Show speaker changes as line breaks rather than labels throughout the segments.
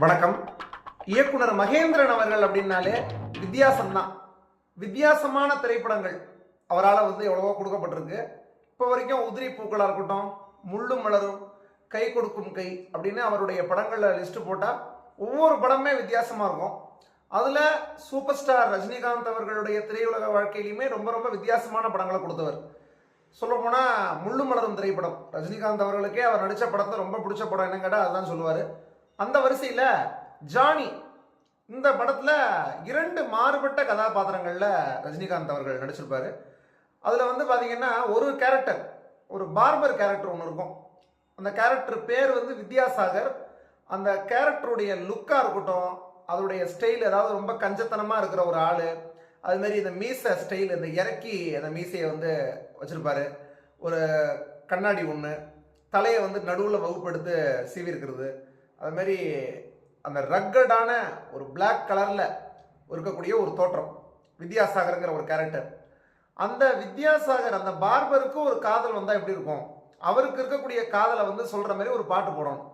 வணக்கம். இயக்குனர் மகேந்திரன் அவர்கள் அப்படின்னாலே வித்தியாசம் தான் வித்தியாசமான திரைப்படங்கள் அவரால் வந்து எவ்வளவோ கொடுக்கப்பட்டிருக்கு. இப்போ வரைக்கும் உதிரி பூக்களாக இருக்கட்டும் முள்ளும் மலரும் கை கொடுக்கும் கை அப்படின்னு அவருடைய படங்களில் லிஸ்ட்டு போட்டால் ஒவ்வொரு படமே வித்தியாசமாக இருக்கும். அதில் சூப்பர் ஸ்டார் ரஜினிகாந்த் அவர்களுடைய திரையுலக வாழ்க்கையிலையுமே ரொம்ப ரொம்ப வித்தியாசமான படங்களை கொடுத்தவர். சொல்லப்போனால் முள்ளு மலரும் திரைப்படம். ரஜினிகாந்த் அவர்களுக்கே அவர் நடித்த படத்தை ரொம்ப பிடிச்ச படம் என்னன்னு கேட்டால் அதுதான் சொல்லுவார். அந்த வரிசையில் ஜானி இந்த படத்தில் இரண்டு மாறுபட்ட கதாபாத்திரங்களில் ரஜினிகாந்த் அவர்கள் நடிச்சிருப்பார். அதில் வந்து பார்த்தீங்கன்னா ஒரு கேரக்டர் ஒரு பார்பர் கேரக்டர் ஒன்று இருக்கும். அந்த கேரக்டர் பேர் வந்து வித்யாசாகர். அந்த கேரக்டருடைய லுக்காக இருக்கட்டும் அதோடைய ஸ்டைல் ஏதாவது ரொம்ப கஞ்சத்தனமாக இருக்கிற ஒரு ஆள் அதுமாரி இந்த மீசை ஸ்டைல் இந்த இறக்கி அந்த மீசையை வந்து வச்சுருப்பாரு. ஒரு கண்ணாடி ஒன்று தலையை வந்து நடுவில் வகுப்படுத்து சீவி அது அதுமாரி அந்த ரக்கடான ஒரு பிளாக் கலரில் இருக்கக்கூடிய ஒரு தோற்றம். வித்யாசாகருங்கிற ஒரு கேரக்டர் அந்த வித்யாசாகர் அந்த பார்பருக்கு ஒரு காதல் வந்தால் எப்படி இருக்கும்? அவருக்கு இருக்கக்கூடிய காதலை வந்து சொல்கிற மாதிரி ஒரு பாட்டு போடணும்.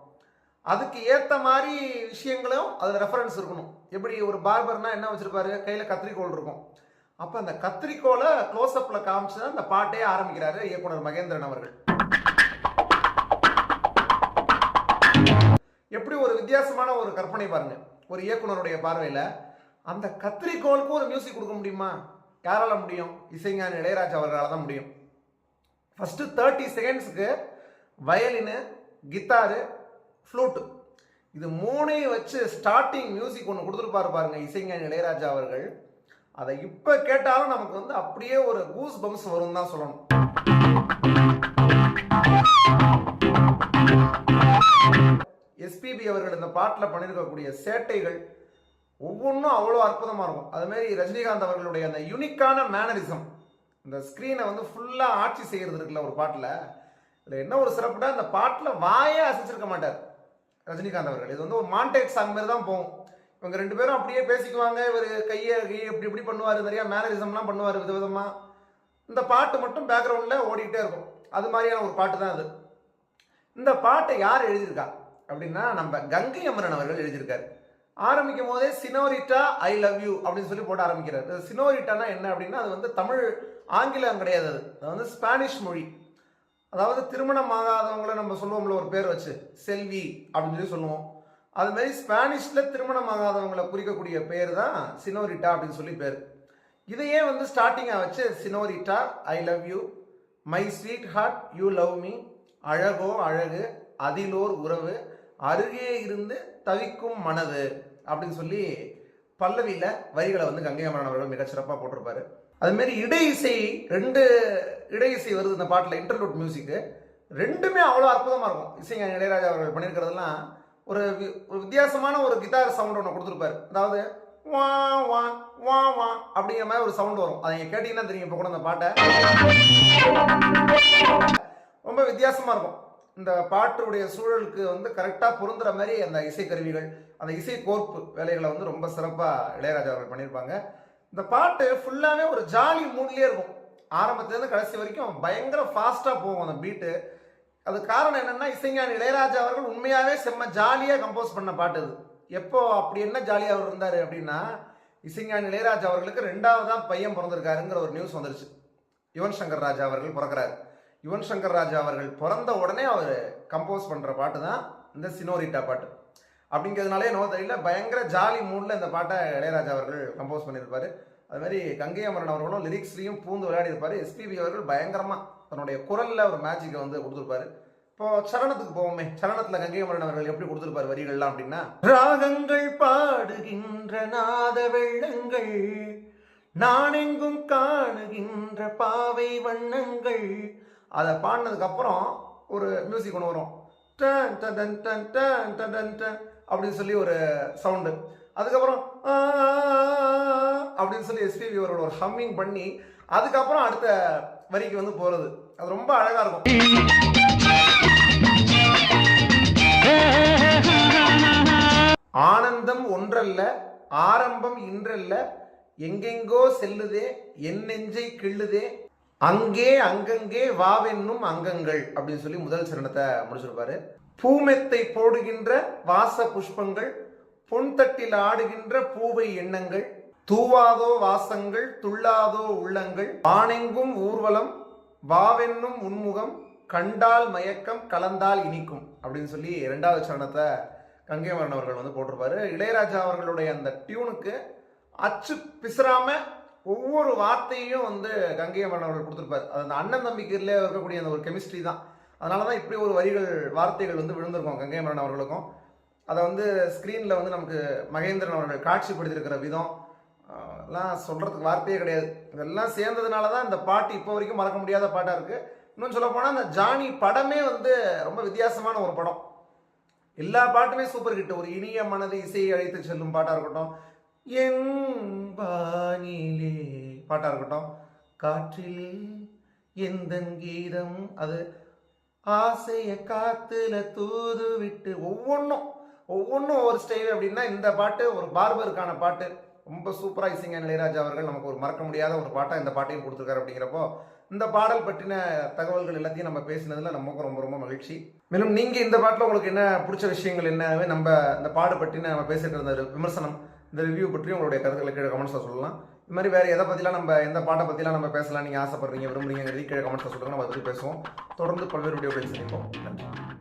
அதுக்கு ஏற்ற மாதிரி விஷயங்களும் அதில் ரெஃபரன்ஸ் இருக்கணும். எப்படி ஒரு பார்பர்னால் என்ன வச்சுருப்பாரு? கையில் கத்திரிக்கோள் இருக்கும். அப்போ அந்த கத்திரிக்கோலை க்ளோஸ்அப்பில் காமிச்சு தான் அந்த பாட்டே ஆரம்பிக்கிறாரு இயக்குனர் மகேந்திரன் அவர்கள். எப்படி ஒரு வித்தியாசமான ஒரு கற்பனை பாருங்க. ஒரு இயக்குனருடைய பார்வையில் அந்த கத்திரிக்கோளுக்கும் ஒரு மியூசிக் கொடுக்க முடியுமா? யாரால முடியும்? இசைஞானி இளையராஜா அவர்களால் தான் முடியும். ஃபஸ்ட்டு தேர்ட்டி செகண்ட்ஸுக்கு வயலினு கித்தாரு ஃப்ளூட்டு இது மூணையும் வச்சு ஸ்டார்டிங் மியூசிக் ஒன்று கொடுத்துருப்பாரு பாருங்க இசைஞானி இளையராஜா அவர்கள். அதை இப்போ கேட்டாலும் நமக்கு வந்து அப்படியே ஒரு கூஸ் பம்ஸ் வரும் தான் சொல்லணும். எஸ்பிபி அவர்கள் இந்த பாட்டில் பண்ணியிருக்கக்கூடிய சேட்டைகள் ஒவ்வொன்றும் அவ்வளோ அற்புதமாக இருக்கும். அதுமாரி ரஜினிகாந்த் அவர்களுடைய அந்த யுனிக்கான மேனரிசம் இந்த ஸ்க்ரீனை வந்து ஃபுல்லாக ஆட்சி செய்கிறது இருக்குல்ல ஒரு பாட்டில்? இதில் என்ன ஒரு சிறப்புனா இந்த பாட்டில் வாயே அசைச்சிருக்க மாட்டார் ரஜினிகாந்த் அவர்கள். இது வந்து ஒரு மாண்டேக் சாங் மாதிரி தான் போகும். இவங்க ரெண்டு பேரும் அப்படியே பேசிக்குவாங்க. இவர் கையை கையை இப்படி இப்படி பண்ணுவார் நிறையா மேனரிசம்லாம் பண்ணுவார் விதவிதமாக இந்த பாட்டு மட்டும் பேக்ரவுண்டில் ஓடிக்கிட்டே இருக்கும். அது மாதிரியான ஒரு பாட்டு தான் அது. இந்த பாட்டை யார் எழுதியிருக்கா? அப்படின்னா நம்ம கங்கை அமரன் அவர்கள் எழுதியிருக்காரு. ஆரம்பிக்கும் போதே சினோரிட்டா ஐ லவ் யூ அப்படின்னு சொல்லி போட்டு ஆரம்பிக்கிறார். சினோரிட்டானா என்ன அப்படின்னா அது வந்து தமிழ் ஆங்கிலம் கிடையாது அது. அது வந்து ஸ்பானிஷ் மொழி. அதாவது திருமணம் ஆகாதவங்கள நம்ம சொல்லுவோம்ல ஒரு பேர் வச்சு. செல்வி அப்படின்னு சொல்லி சொல்லுவோம். அது மாதிரி ஸ்பானிஷில் திருமணம் ஆகாதவங்களை குறிக்கக்கூடிய பேர் தான் சினோரிட்டா அப்படின்னு சொல்லி பேர். இதையே வந்து ஸ்டார்டிங்காக வச்சு senorita I love you my sweetheart you love me அழகோ அழகு அதிலோர் உறவு அருகே இருந்து தவிக்கும் மனது அப்படின்னு சொல்லி பல்லவியில் வரிகளை வந்து கங்கை அமரன் அவர்கள் மிகச்சிறப்பாக போட்டிருப்பாரு. அதுமாரி இடை இசை ரெண்டு இடை இசை வருது இந்த பாட்டில் இன்டர்லூட் மியூசிக்கு ரெண்டுமே அவ்வளோ அற்புதமாக இருக்கும். இசைஞானி இளையராஜா அவர்கள் பண்ணியிருக்கிறதெல்லாம் ஒரு வி- ஒரு வித்தியாசமான ஒரு கிட்டார் சவுண்ட் ஒன்று கொடுத்துருப்பாரு. அதாவது வா வா வா வா அப்படிங்கிற மாதிரி ஒரு சவுண்ட் வரும். அதை நீங்கள் கேட்டிங்கன்னா தெரியும். இப்போ கூட அந்த பாட்டை ரொம்ப வித்தியாசமாக இருக்கும். இந்த பாட்டுடைய சூழலுக்கு வந்து கரெக்டாக பொருந்துற மாதிரி அந்த இசைக்கருவிகள் அந்த இசை கோர்ப்பு வேலைகளை வந்து ரொம்ப சிறப்பாக இளையராஜா அவர்கள் பண்ணியிருப்பாங்க. இந்த பாட்டு ஃபுல்லாகவே ஒரு ஜாலி மூட்லேயே இருக்கும். ஆரம்பத்துலேருந்து கடைசி வரைக்கும் பயங்கர ஃபாஸ்ட்டாக போகும் அந்த பீட்டு அது காரணம் என்னென்னா இசைஞானி இளையராஜா அவர்கள் உண்மையாகவே செம்ம ஜாலியாக கம்போஸ் பண்ண பாட்டு இது எப்போ அப்படி என்ன ஜாலியாக அவர் இருந்தார் அப்படின்னா இசைஞானி இளையராஜா அவர்களுக்கு ரெண்டாவதாக பையன் பிறந்திருக்காருங்கிற ஒரு நியூஸ் வந்துருச்சு. யுவன் சங்கர் ராஜா அவர்கள் பிறக்கிறார். யுவன் சங்கர் ராஜா அவர்கள் பிறந்த உடனே அவர் கம்போஸ் பண்ணுற பாட்டு தான் இந்த சினோரிட்டா பாட்டு. அப்படிங்கிறதுனாலே நோ தெரியல பயங்கர ஜாலி மூடில் இந்த பாட்டை இளையராஜா அவர்கள் கம்போஸ் பண்ணியிருப்பார். அது மாதிரி கங்கை அமரன் அவர்களும் லிரிக்ஸ்லையும் பூந்து விளையாடியிருப்பார். எஸ்பிபி அவர்கள் பயங்கரமாக தன்னுடைய குரலில் ஒரு மேஜிக்கை வந்து கொடுத்துருப்பாரு. இப்போ சரணத்துக்கு போவோமே சரணத்தில் கங்கை அமரன் அவர்கள் எப்படி கொடுத்துருப்பாரு வரிகள்லாம் அப்படின்னா ராகங்கள் பாடுகின்ற நாத வெள்ளங்கள் நானெங்கும் காணுகின்ற பாவை வண்ணங்கள் அதை பாடினதுக்கப்புறம் ஒரு மியூசிக் ஒன்று வரும். டன் டன் டன் டன் டன் டன் அப்படின்னு சொல்லி ஒரு சவுண்டு அதுக்கப்புறம் அப்படின்னு சொல்லி எஸ்பிபி அவரோட ஒரு ஹம்மிங் பண்ணி அதுக்கப்புறம் அடுத்த வரிக்கு வந்து போகிறது அது ரொம்ப அழகாக இருக்கும். ஆனந்தம் ஒன்றல்ல ஆரம்பம் இன்றல்ல எங்கெங்கோ செல்லுதே என் நெஞ்சை கிள்ளுதே அங்கே அங்கங்கே வாவென்னும் அங்கங்கள் அப்படின்னு சொல்லி முதல் சரணத்தை முடிச்சிருப்பாரு. பூமெத்தை போடுகின்ற வாச புஷ்பங்கள் பொன்தட்டில் ஆடுகின்ற பூவை எண்ணங்கள் தூவாதோ வாசங்கள் துள்ளாதோ உள்ளங்கள் வானெங்கும் ஊர்வலம் வாவென்னும் உன்முகம் கண்டால் மயக்கம் கலந்தால் இனிக்கும் அப்படின்னு சொல்லி இரண்டாவது சரணத்தை கங்கைமரன் அவர்கள் வந்து போட்டிருப்பாரு. இளையராஜா அவர்களுடைய அந்த டியூனுக்கு அச்சு பிசுறாம ஒவ்வொரு வார்த்தையும் வந்து கங்கையமரன் அவர்கள் கொடுத்துருப்பாரு. அது அந்த அண்ணன் தம்பிக்குள்ளே இருக்கக்கூடிய அந்த ஒரு கெமிஸ்ட்ரி தான். அதனால தான் இப்படி ஒரு வரிகள் வார்த்தைகள் வந்து விழுந்திருக்கும் கங்கையமரன் அவர்களுக்கும். அதை வந்து ஸ்க்ரீனில் வந்து நமக்கு மகேந்திரன் அவர்கள் காட்சிப்படுத்தியிருக்கிற விதம். எல்லாம் சொல்கிறதுக்கு வார்த்தையே கிடையாது. இதெல்லாம் சேர்ந்ததுனால தான் இந்த பாட்டு இப்போ வரைக்கும் மறக்க முடியாத பாட்டாக இருக்குது இன்னும் சொல்ல போனால் அந்த ஜானி படமே வந்து ரொம்ப வித்தியாசமான ஒரு படம். எல்லா பாட்டுமே சூப்பர் ஹிட் ஒரு இனிய மனது இசையை அழைத்து செல்லும் பாட்டாக இருக்கட்டும் என் வானிலே பாட்டாக இருக்கட்டும். காற்றில் எந்த கீதம்? அது ஆசைய காத்துல தூது விட்டு ஒவ்வொன்றும் ஒவ்வொன்றும் ஒரு ஸ்டைல் அப்படின்னா இந்த பாட்டு ஒரு பார்பருக்கான பாட்டு. ரொம்ப சூப்பராக இசைங்க இளையராஜா அவர்கள் நமக்கு ஒரு மறக்க முடியாத ஒரு பாட்டாக இந்த பாட்டையும் கொடுத்துருக்காரு அப்படிங்கிறப்போ இந்த பாடல் பற்றின தகவல்கள் எல்லாத்தையும் நம்ம பேசினதில் நமக்கு ரொம்ப ரொம்ப மகிழ்ச்சி. மேலும் நீங்கள் இந்த பாட்டில் உங்களுக்கு என்ன பிடிச்ச விஷயங்கள் என்னவே நம்ம இந்த பாடு பற்றின நம்ம பேசிட்டு இருந்த விமர்சனம். இந்த ரிவ்யூ பற்றி உங்களுடைய கருத்துக்களை கீழே கமெண்ட்ஸில் சொல்லலாம். இது மாதிரி வேறு எதை பற்றிலாம் நம்ம எந்த பாட்டை பற்றிலாம் நம்ம பேசலாம் நீங்கள் ஆசைப்படுறீங்க விரும்புறீங்கிறது கீழே கமெண்ட்ஸில் சொல்லுங்கள் நம்ம அதை பற்றி பேசுவோம். தொடர்ந்து பல்வேறு வீடியோ சந்திப்போம். நன்றி.